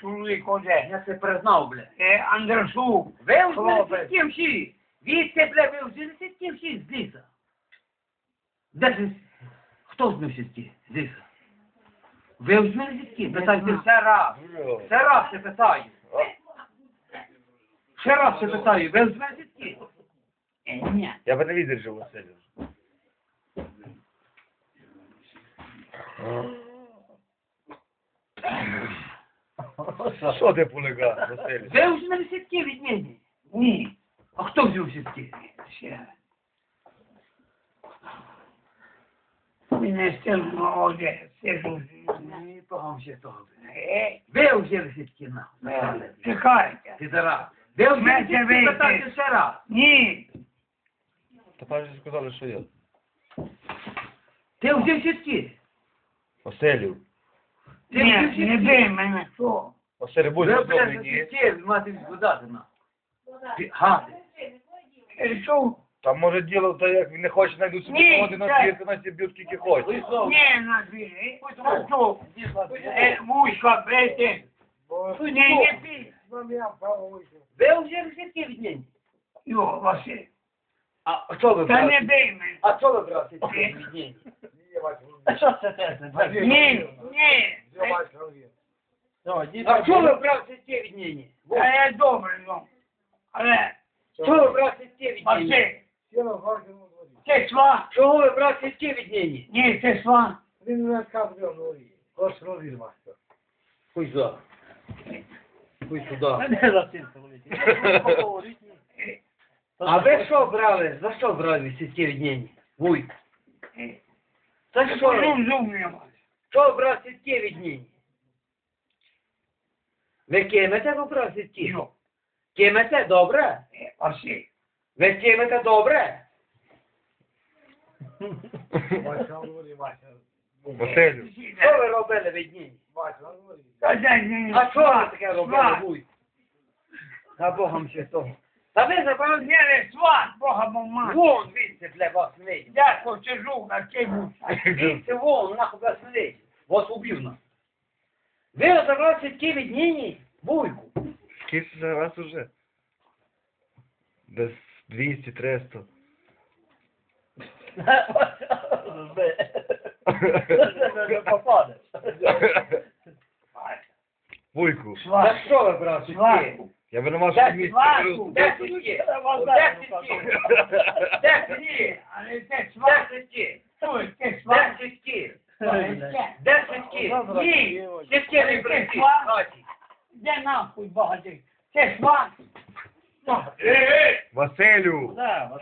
Чоловік оде. Я це признав, бля. Е, Андресу. Ви вже Хлопець. всі. Відьте, бля, ви вже сітки всі з ліса. Де ж хто з них? З ліса? Ви вже сітки? Питайте все раз. Все раз я питаю. Ще раз я питаю, ви вже сітки? Е, ні. Я би не видержав Василю. Що ти полегав, Василю? Ви вже мене сітки від мене? Ні. А хто взяв сітки? Ще. Мене сильно оде. Сижу. Ні, погам ще того. Е, Ви взяли сітки на. чекайте. Підара. Ви взяли сітки, питайте ще раз. Ні. Тепер же сказали, що я. Ти взяв сітки? Василю. Ти Ні, взяв не бий мене, що? Василю, будь Ви добрий, блядь, ні? сітки, мати відгадати на. Ти- Гади. Е, Що? Там може діло, то як він не хоче, знайдуть собі Ні, погоди на так. двір, то на ці б'ють скільки хоче. Ні, на дві. А що? Е, Вуйка, бейте. Ні, не бій. Ви взяли сітки від неї? Йо, Василь. А що ви Та не брали? бий мене. А що ви брали сітки від неї? А що це те? Ні, ні. А що ви брали сітки від неї? Та я добре, ну. Але, Що ви брали сітки від неї? Василь, це сва. Чого ви брали сітки від неї? Ні, це сва. Хуй за. Хуй сюди. А ви що брали? За що брали сітки від неї? Вуй. За що? розумно. Що ви брали сітки неї? Ви кимете ви брали сітки? Йо, Кимете добре? е, Василь. Ви кимете добре? Василю. Що ви робили від мені А що ви таке робили, вуй? За Богом святого. Та ви забрали Ні, не сва, Бога помагай. Вон звідси для вас не вийде. Я посижу на цьому. Звідси вон, нахуй вас не вийде. Вас убив нас. Ви забрали сітки від Ніні? Вуйку. Скільки за раз уже? Десь 200-300. Вуйку, За що ви брали Сва. я би на вашому Де місці сварку? беру. Де сітки? Де сітки? Де сітки? Ні, але це Де сва. сітки? Ой, це Де сва. сітки? Це. Де сітки? Ні, Сітки не прийти. Сва. Хаті. де нахуй багатий. Це сва. Е, е. Василю! Да,